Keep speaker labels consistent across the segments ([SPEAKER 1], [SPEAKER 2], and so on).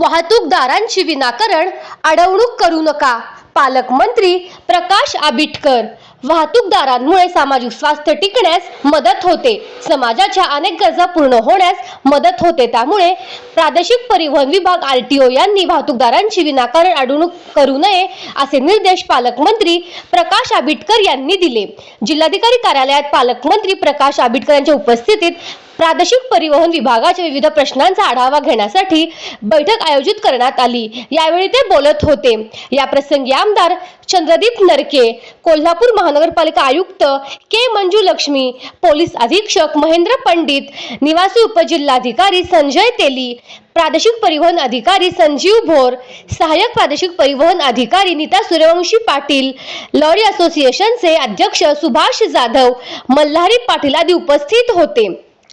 [SPEAKER 1] वाहतूकदारांची विनाकारण अडवणूक करू नका. पालकमंत्री प्रकाश आबिटकर. वाहतूकदारांमुळे सामाजिक स्वास्थ्य टिकण्यास मदत होते. समाजाच्या अनेक गरजा पूर्ण होण्यास मदत होते. त्यामुळे प्रादेशिक परिवहन विभाग आर टी ओ यांनी वाहतूकदारांची विनाकारण अडवणूक करू नये असे निर्देश पालकमंत्री प्रकाश आबिटकर यांनी दिले. जिल्हाधिकारी कार्यालयात पालकमंत्री प्रकाश आबिटकर यांच्या उपस्थितीत प्रादेशिक परिवहन विभागाच्या विविध प्रश्नांचा आढावा घेण्यासाठी बैठक आयोजित करण्यात आली. यावेळी ते बोलत होते. या प्रसंगी आमदार चंद्रदीप नरके कोल्हापूर महानगरपालिका आयुक्त के मंजू लक्ष्मी पोलीस अधीक्षक महेंद्र पंडित निवासी उपजिल्हाधिकारी संजय तेली प्रादेशिक परिवहन अधिकारी संजीव भोर सहाय्यक प्रादेशिक परिवहन अधिकारी नीता सूर्यवंशी पाटील लॉरी असोसिएशनचे अध्यक्ष सुभाष जाधव मल्हारी पाटील आदी उपस्थित होते.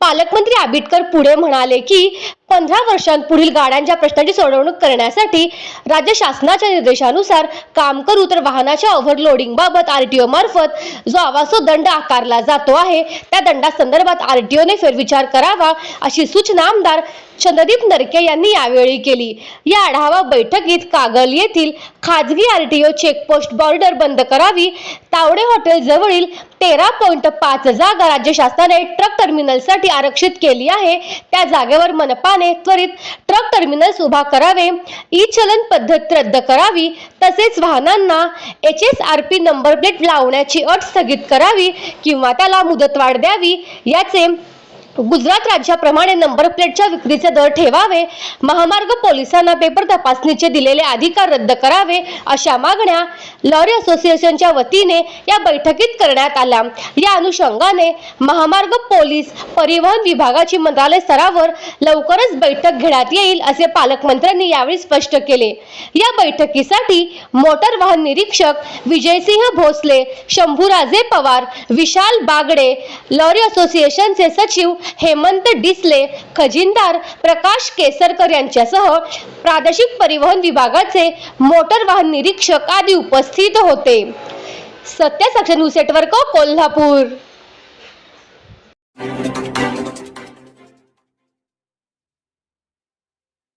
[SPEAKER 1] पालकमंत्री आबिटकर पुढे म्हणाले की पंधरा वर्षांपुढील गाड्यांच्या प्रश्नांची सोडवणूक करण्यासाठी राज्य शासनाच्या निर्देशानुसार काम करू तर वाहनाच्या ओव्हरलोडिंग बाबत ओ मार्फत जो आवासो दंड आकारला जातो आहे त्या दंडासंदर्भात आर टी ओने फेरविचार करावा अशी सूचना आमदार चंद्रदीप नरके यांनी यावेळी केली. या आढावा बैठकीत कागल येथील खाजगी R T O checkpost border बंद करावी तावडे हॉटेल जवळील तेरा पॉईंट पाच जागा राज्य शासनाने ट्रक टर्मिनलसाठी आरक्षित केली आहे. त्या जागेवर मनपाने त्वरित ट्रक टर्मिनल्स उभा करावे. ई चलन पद्धत रद्द करावी. तसेच वाहनांना H S R P number plate लावण्याची अट स्थगित करावी किंवा त्याला मुदतवाढ द्यावी. याचे गुजरात राज्याप्रमाणे नंबर प्लेटच्या विक्रीचे दर ठेवावे महामार्ग पोलिसांना पेपर तपासणीचे दिलेले अधिकार रद्द करावे अशा मागण्या लॉरी असोसिएशनच्या वतीने या बैठकीत करण्यात आल्या. या अनुषंगाने महामार्ग पोलीस परिवहन विभागाची मंत्रालय स्तरावर लवकरच बैठक घेण्यात येईल असे पालकमंत्र्यांनी यावेळी स्पष्ट केले. या बैठकीसाठी मोटर वाहन निरीक्षक विजयसिंह भोसले शंभूराजे पवार विशाल बागडे लॉरी असोसिएशनचे सचिव हेमंत डिसले खजिनदार प्रकाश केसरकर यांच्यासह प्रादेशिक परिवहन विभागाचे मोटर वाहन निरीक्षक आदी उपस्थित होते. सत्य सक्षम न्यूज नेटवर्क कोल्हापूर.